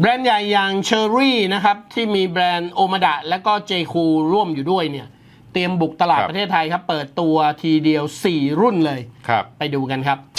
แบรนด์ใหญ่อย่างเชอรี่นะครับ ที่มีแบรนด์โอมาดะและก็เจคูร่วมอยู่ด้วยเนี่ยเตรียมบุกตลาดครับ ประเทศไทยครับ เปิดตัวทีเดียว 4 รุ่นเลย ครับ ไปดูกันครับ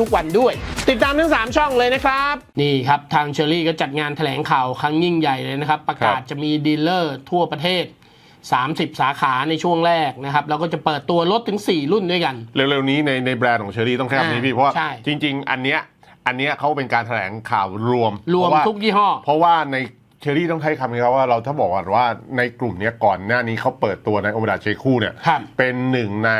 ุกวันด้วย ติดตามทั้ง 3 ช่องเลยนะครับ นี่ครับทางเชอรี่ก็จัดงานแถลงข่าวครั้งยิ่งใหญ่เลยนะครับ ประกาศครับจะมีดีลเลอร์ทั่วประเทศ 30 สาขาในช่วงแรกนะครับ แล้วก็จะเปิดตัวรถถึง 4 รุ่นด้วยกัน เร็วๆนี้ในในแบรนด์ของเชอรี่ต้องแค่นี้พี่เพราะว่าใช่จริง ๆ อันเนี้ยอันเนี้ยเขาเป็นการแถลงข่าวรวมรวมเพาะาทุกยี่ห้อ เพราะว่าใน เชอรี่ต้องใช้คำนี้ครับว่าเราถ้าบอกก่อนว่าในกลุ่มเนี้ยก่อนหน้านี้เขาเปิดตัวในโอเมดาเชคูเนี่ยครับ เป็นหนึ่งใน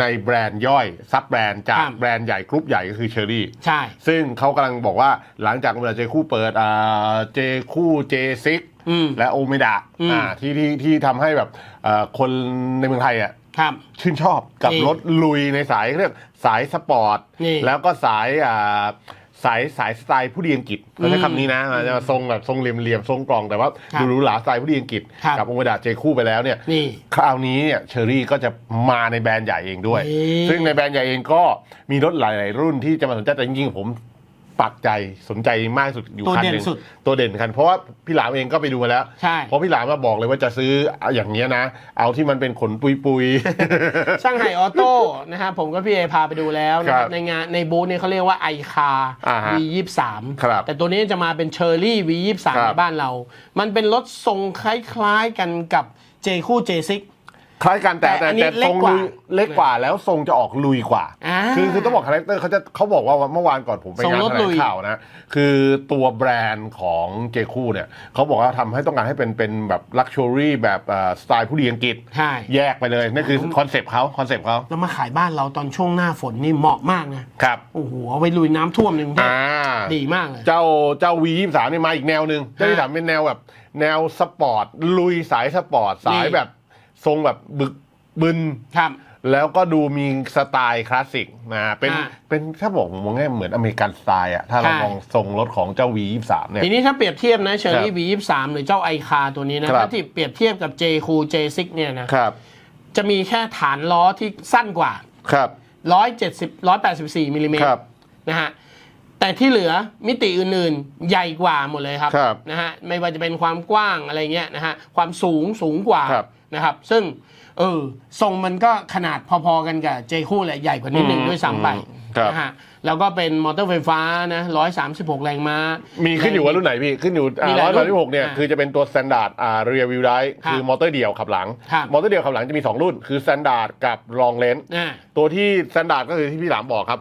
ในแบรนด์ย่อยซับแบรนด์จากครับ แบรนด์ใหญ่กรุ๊ปใหญ่ก็คือเชอรี่ ใช่ ซึ่งเขากำลังบอกว่าหลังจากโอเมดาเจคู่เปิดอ่าเจคู่เจซิกอืม และโอเมดาอืม อ่าที่ที่ที่ทำให้แบบเอ่อคนในเมืองไทยอะครับ ชื่นชอบกับนี่รถลุยในสายเรียกสายสปอร์ต นี่แล้วก็สายอ่า สายสายสไตล์ผู้ดีอังกฤษเขาใช้อืมคำนี้นะมันจะทรงแบบทรงเหลี่ยมๆทรงกลองแต่ว่าครับดูหรูหราสไตล์ผู้ดีอังกฤษครับกับโอเมดาเจคู่ไปแล้วเนี่ยนี่คราวนี้เนี่ยเชอรี่ก็จะมาในแบรนด์ใหญ่เองด้วยนี่ซึ่งในแบรนด์ใหญ่เองก็มีรถหลาย ๆ รุ่นที่จะมาสนใจแต่จริงๆผม ปักใจสนใจมากที่สุดอยู่ตัวคันเด่หนนึ่งสุดตัวเด่นคัน เพราะว่าพี่หลามเองก็ไปดูมาแล้ว ใช่ เพราะพี่หลามมาบอกเลยว่าจะซื้ออย่างเงี้ยนะ เอาที่มันเป็นขนปุยปุยๆช่างไห่ออโต้นะครับผมก็พี่เอพาไปดูแล้วนะคครัรับบในงานในบูธเนี่ยเขาเรียกว่าไอคา อ่าฮะ V ยี่สามครับแต่ตัวนี้จะมาเป็นเชอร์รี่ V ยี่สามครัในบบ้านเรา มันเป็นรถทรงคล้ายๆกันกับเจคู่เจซิก คล้ายกันแต่แต่แต่อันนี้แต่ทรงเล็กกว่าลุยเล็กกว่าแล้วทรงจะออกลุยกว่า อ่า คือคือต้องบอกคาแรคเตอร์เขาจะเขาบอกว่าเมื่อวานก่อนผมไปทรงงานรถแถลลุงย ข่าวนะ คือตัวแบรนด์ของเจคูเนี่ยเขาบอกว่าทำให้ต้องการให้เป็นเป็นแบบลักชัวรี่แบบเอ่อสไตล์ผู้ดีอังกฤษ ใช่ แยกไปเลย นั่นคือคอนเซปต์เขาคอนเซปต์เขาแล้วมาขายบ้านเราตอนช่วงหน้าฝนนี่เหมาะมากนะ ครับ โอ้โหเอาไปลุยน้ำท่วมหนึ่งอ่า ดีมากเลย เจ้าเจ้าวียี่สามนี่มาอีกแนวหนึ่งเจ้าวีสามเป็นแนวแบบ แนวสปอร์ตลุยสายสปอร์ตสายนี่แบบ ทรงแบบบึกบึน ครับ แล้วก็ดูมีสไตล์คลาสสิกนะเป็นอ่าเป็นถ้าบอกผมมองง่ายเหมือนอเมริกันสไตล์อะถ้าเราใช่ มองทรงรถของเจ้า V23 เนี่ย ทีนี้ถ้าเปรียบเทียบนะเชอร์รี่ครับ V ยี่สามหรือเจ้าไอคาตัวนี้นะครับ ถ้าที่เปรียบเทียบกับเจคูเจซิกเนี่ยนะ ครับจะมีแค่ฐานล้อที่สั้นกว่า ครับ 170 184มิลลิเมตครรับนะฮะ แต่ที่เหลือมิติอื่นๆใหญ่กว่าหมดเลยครับครับ นะฮะ ไม่ว่าจะเป็นความกว้างอะไรเงี้ยนะฮะ ความสูงสูงกว่า ครับ นะครับ ซึ่งเออทรงมันก็ขนาดพอๆกันกับเจคู่แหละใหญ่กว่านิดหนึ่งอืมด้วยซ้ำไป ครับนะฮะแล้วก็เป็นมอเตอร์ไฟฟ้านะ136แรงม้ามี ขึ้นอยู่ว่ารุ่นไหนพี่ ขึ้นอยู่มีหลาร้อยยรุ่ร้อนยที่หกเนี่ย อ่าคือจะเป็นตัวสแตนดาร์ดอ่าเรียวิวไดครับคือมอเตอร์เดี่ยวขับหลัง ครับ มอเตอร์เดี่ยวขับหลังจะมี 2 รุ่น คือสแตนดาร์ดกับลองเลน อ่า ตัวที่สแตนดาร์ดก็คือที่พี่หลามบอกครับ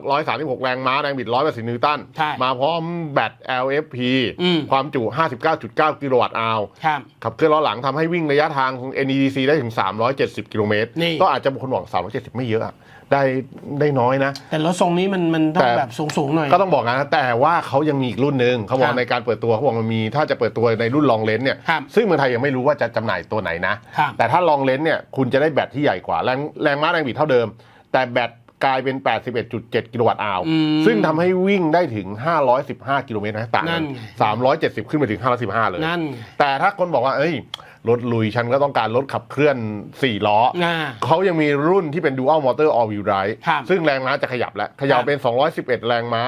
136 แรงม้า แรงบิด 180 นิวตัน ใช่มาพร้อมแบต LFP อืม ความจุ 59.9 กิโลวัตต์อาวครับ ขับเคลื่อนล้อหลังทำให้วิ่งระยะทางของ NEDC ได้ถึง 370 กิโลเมตรนี่ ก็อาจจะบางคนบอก370 ไม่เยอะอะ ได้ได้น้อยนะ แต่รถทรงนี้มันมันต้อแต่งแบบสูงๆหน่อย ก็ต้องบอกนะแต่ว่าเขายังมีอีกรุ่นหนึ่งเขาบอครักบในการเปิดตัวเขาบอกมันมีถ้าจะเปิดตัวในรุ่นลองเลนเนี่ยครับซึ่งเมืองไทยยังไม่รู้ว่าจะจำหน่ายตัวไหนนะครับแต่ถ้าลองเลนเนี่ยคุณจะได้แบตที่ใหญ่กว่าแรงแรงม้าแรงบิดเท่าเดิม แต่แบตกลายเป็น 81.7 กิโลวัตต์อาวอืมซึ่งทำให้วิ่งได้ถึง 515 กิโลเมตรนะต่างนั่กันนไง370 ขึ้นไปถึง 515 เลยนั่นไงแต่ถ้าคนบอกว่า เอ้ย รถลุยฉันก็ต้องการรถขับเคลื่อน 4 ล้อ อ่า เขายังมีรุ่นที่เป็น Dual Motor All Wheel Drive ครับซึ่งแรงม้าจะขยับแล้ว ขยับครับเป็น 211 แรงม้า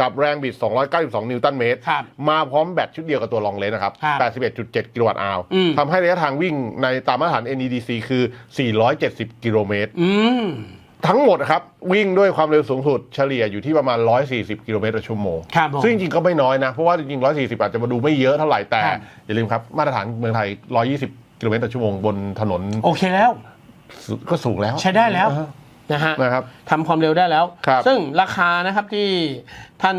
กับแรงบิด 292 นิวตันเมตร ครับมาพร้อมแบตชุดเดียวกับตัวลองเลนนะครับ ครับ81.7 กิโลวัตต์อาวอืม ทำให้ระยะทางวิ่งในตามมาตรฐาน NEDC คือ 470 กิโลเมตร อืม ทั้งหมดนะครับ วิ่งด้วยความเร็วสูงสุดเฉลี่ยอยู่ที่ประมาณ 140 กิโลเมตรต่อชั่วโมง ครับผมซึ่งจริงๆก็ไม่น้อยนะ เพราะว่าจริงๆ 140 อาจจะมาดูไม่เยอะเท่าไหร่แต่ ครับ อย่าลืมครับมาตรฐานเมืองไทย 120 กิโลเมตรต่อชั่วโมงบนถนนโอเคแล้วก็สูงแล้วใช้ได้แล้วอ่าฮะนะฮะนะครับ ทำความเร็วได้แล้ว ครับซึ่งราคานะครับที่ท่าน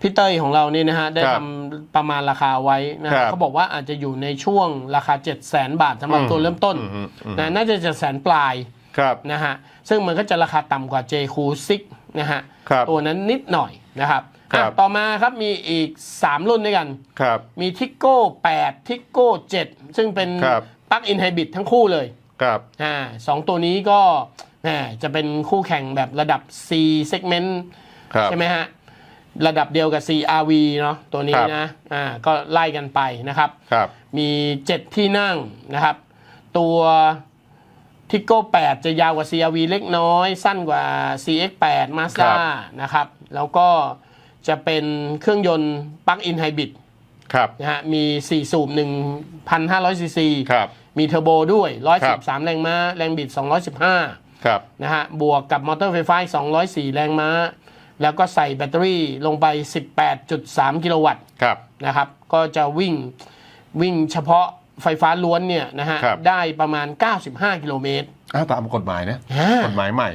พี่เต้ยของเรานี่นะฮะได้ครับทำประมาณราคาไว้นะครัฮะบเขาบอกว่าอาจจะอยู่ในช่วงราคา 7 0 0 0 0 0 บาทสำหรับอืมตัวเริ่มต้นอืมอืมนะน่าจะจะแสนปลาย ครับนะฮะซึ่งมันก็จะราคาต่ำกว่า J คูซิกนะฮะครับตัวนั้นนิดหน่อยนะครับครับอะต่อมาครับมีอีก 3 รุ่นด้วยกันครับมีทิกโก้8ทิกโก้7ซึ่งเป็นครับปลั๊กอินไฮบริดทั้งคู่เลยครับอ่าสองตัวนี้ก็แหมจะเป็นคู่แข่งแบบระดับ C segment ครับใช่ไหมฮะระดับเดียวกับ CRV เนาะตัวนี้ครับนะอ่าก็ไล่กันไปนะครับครับมี 7 ที่นั่งนะครับ ตัว ทิโก้8จะยาวกว่า CRV เล็กน้อย สั้นกว่า CX8 Mazda นะครับ แล้วก็จะเป็นเครื่องยนต์ปลั๊กอินไฮบริดครับนะฮะมี 4 สูบ 1,500 ซีซีครับมีเทอร์โบด้วยครับ113 แรงม้า แรงบิด 215ครับนะฮะบวกกับมอเตอร์ไฟฟ้าอีก204 แรงม้า แล้วก็ใส่แบตเตอรี่ลงไป 18.3 กิโลวัตต์ครับนะครับ ก็จะวิ่งวิ่งเฉพาะ ไฟฟ้าล้วนเนี่ยนะฮะ ครับ ได้ประมาณ 95 กิโลเมตร อ้าวตามกฎหมายนะอ่า กฎหมายใหม่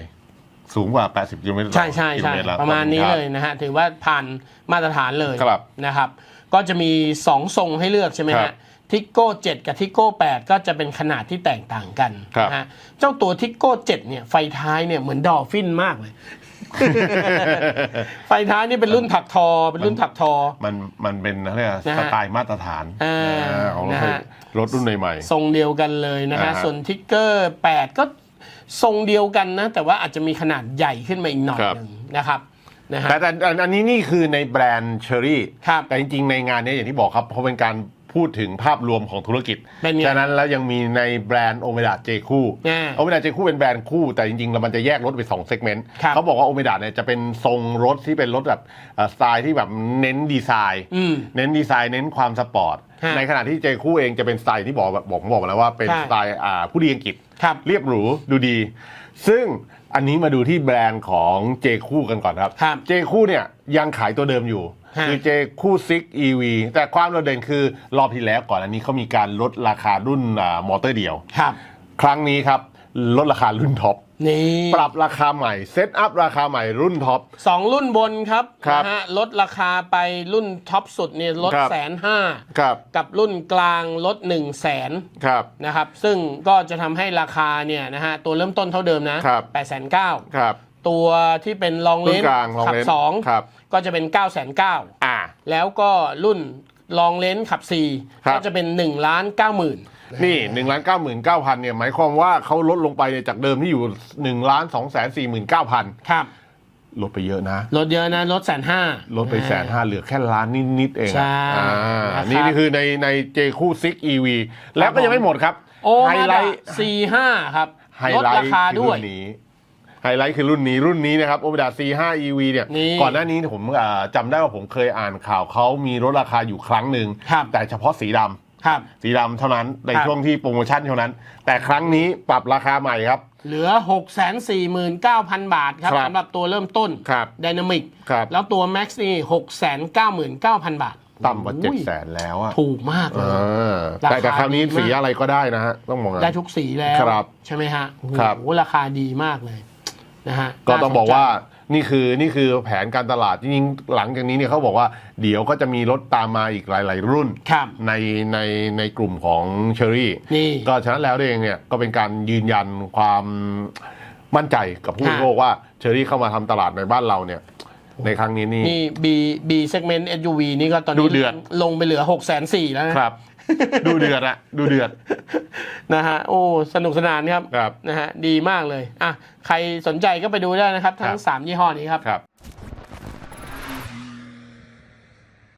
สูงกว่า 80กิโลเมตรต่อใช่ใช่กิโลใช่เมตแล้วประมาณนี้เลยนะฮะ ถือว่าผ่านมาตรฐานเลยครับ นะครับ ก็จะมี 2 ทรงให้เลือกใช่ไหมครัฮะบทิกโก้ 7 กับทิกโก้ 8 ก็จะเป็นขนาดที่แตกต่างกันครับ นะฮะเจ้าตัวทิกโก้ 7 เนี่ย ไฟท้ายเนี่ยเหมือนดอลฟินมากเลย ไฟท้ายนี่เป็นรุ่นถักทอ เป็นรุ่นถักทอ มันมันเป็นอะไรยกนะสฮะไตล์มาตรฐานอ่าอ่าของรถนะไฟฮะ รถรุ่นใหม่ ทรงเดียวกันเลยนะฮะ อ่าฮะส่วนทิกเกอร์ 8 ก็ทรงเดียวกันนะ แต่ว่าอาจจะมีขนาดใหญ่ขึ้นมาอีกหน่อยครับ หนึ่งนะครับนะๆฮะ แต่แต่แต่อันนี้นี่คือในแบรนด์เชอรี่ ครับแต่จริงๆ ในงานเนี้อย่างที่บอกครับเพราะเป็นการ พูดถึงภาพรวมของธุรกิจเป็นไง ฉะนั้นแล้วยังมีในแบรนด์โอเมดาเจคู่อ่า โอเมดาเจคู่เป็นแบรนด์คู่แต่จริงๆแล้วมันจะแยกรถเป็นสองเซกเมนต์ครับ เขาบอกว่าโอเมดาเนี่ยจะเป็นทรงรถที่เป็นรถแบบเอ่อสไตล์ที่แบบเน้นดีไซน์ อืม เน้นดีไซน์เน้นความสปอร์ต ฮะในขณะที่เจคู่เองจะเป็นสไตล์ที่บอกแบบบอกผมบอกมาแล้วว่าเป็นใช่ สไตล์อ่าผู้ดีอังกฤษ ครับ เรียบหรูดูดี ซึ่งอันนี้มาดูที่แบรนด์ของเจคู่กันก่อนครับ ครับเจคู่เนี่ยยังขายตัวเดิมอยู่ ฮะ คือเจคู่ซิก EV แต่ความโดดเด่นคือรอบที่แล้วก่อนอันนี้เขามีการลดราคารุ่นอ่ามอเตอร์เดียว ครับ ครั้งนี้ครับ ลดราคารุ่นท็อป นี่ปรับราคาใหม่ เซตอัพราคาใหม่รุ่นท็อป สองรุ่นบนครับครับนะฮะลดราคาไปรุ่นท็อปสุดเนี่ยลดครับ แสนห้าครับกับรุ่นกลางลด1นึ่งแสนครับ นะครับ ซึ่งก็จะทำให้ราคาเนี่ยนะฮะตัวเริ่มต้นเท่าเดิมนะครับ แปดแสนเก้า ครับ ตัวที่เป็นลองเลรุ่นนกลาง long ขับ range สองครับ ก็จะเป็น9ก้าแสนเก้าอ่า แล้วก็รุ่นลองเลนขับครับ4ก็จะเป็น1ล้านเก้าหมื่นนี่1นึ่งล้านเก้าหมื่นเก้าพันเนี่ยหมายความว่าเขาลดลงไปเนี่ยจากเดิมที่อยู่1นึ่งล้านสองแสนสี่หมื่นเก้าพันครับลดไปเยอะนะ ลดเยอะนะลดแสนห้า ลดไปแสนห้าเหลือแค่ล้านนิด ๆ เองอะใช่อ่านะครับนี่นี่คือในในเจคู่ซิก EV แล้วก็ยังไม่หมดครับ โอ้ไฮมาไลดาท์สี่ห้าครับไฮลดไลราท์คาคือด้วย รุ่นนี้ ไฮไลท์คือรุ่นนี้รุ่นนี้นะครับโอเ d ดา C5 EV เนี่ยนี่ก่อนหน้านี้ผมอ่าจำได้ว่าผมเคยอ่านข่าวเขามีลดราคาอยู่ครั้งหนึ่งครับ แต่เฉพาะสีดำ ครับ สีดำเท่านั้นในครับ ช่วงที่โปรโมชั่นเท่านั้น แต่ครั้งนี้ปรับราคาใหม่ครับ เหลือ 6 4 9 0 0 0 บาทครับครับสำหรับตัวเริ่มต้นครับดินามิกครับ แล้วตัว Max นี่ 6 9 9 0 0 0 บาทต่ำกว่าเจ็ดโอ้ยแสนแล้วอะถูกมากเลเอยอราคาแต่แต่คราวนี้ดีมาก สีอะไรก็ได้นะฮะต้องมองได้ทุกสีแล้ว ครับใช่ไหมฮะโอ้โหครับ ราคาดีมากเลย นะฮะก็ต้องบอกน่สนใจว่านี่คือนี่คือแผนการตลาดจริงๆหลังจากนี้เนี่ยเขาบอกว่าเดี๋ยวก็จะมีรถตามมาอีกหลาย ๆ รุ่นครับในในในกลุ่มของเชอรี่นี่ก็ฉะนั้นแล้วเองเนี่ยก็เป็นการยืนยันความมั่นใจกับผู้บริโลกว่าเชอรี่เข้ามาทำตลาดในบ้านเราเนี่ยในครั้งนี้นี่นี่ B B segment SUV นี่ก็ตอนดูนี้เดือดลงไปเหลือ6 4 0 0 0แล้วนะครับ ดูเดือดอะดูเดือดนะฮะโอ้สนุกสนานครับครับนะฮะดีมากเลยอะใครสนใจก็ไปดูได้นะครับ ทั้คงรับ3ยี่ห้อนี้ครับครับ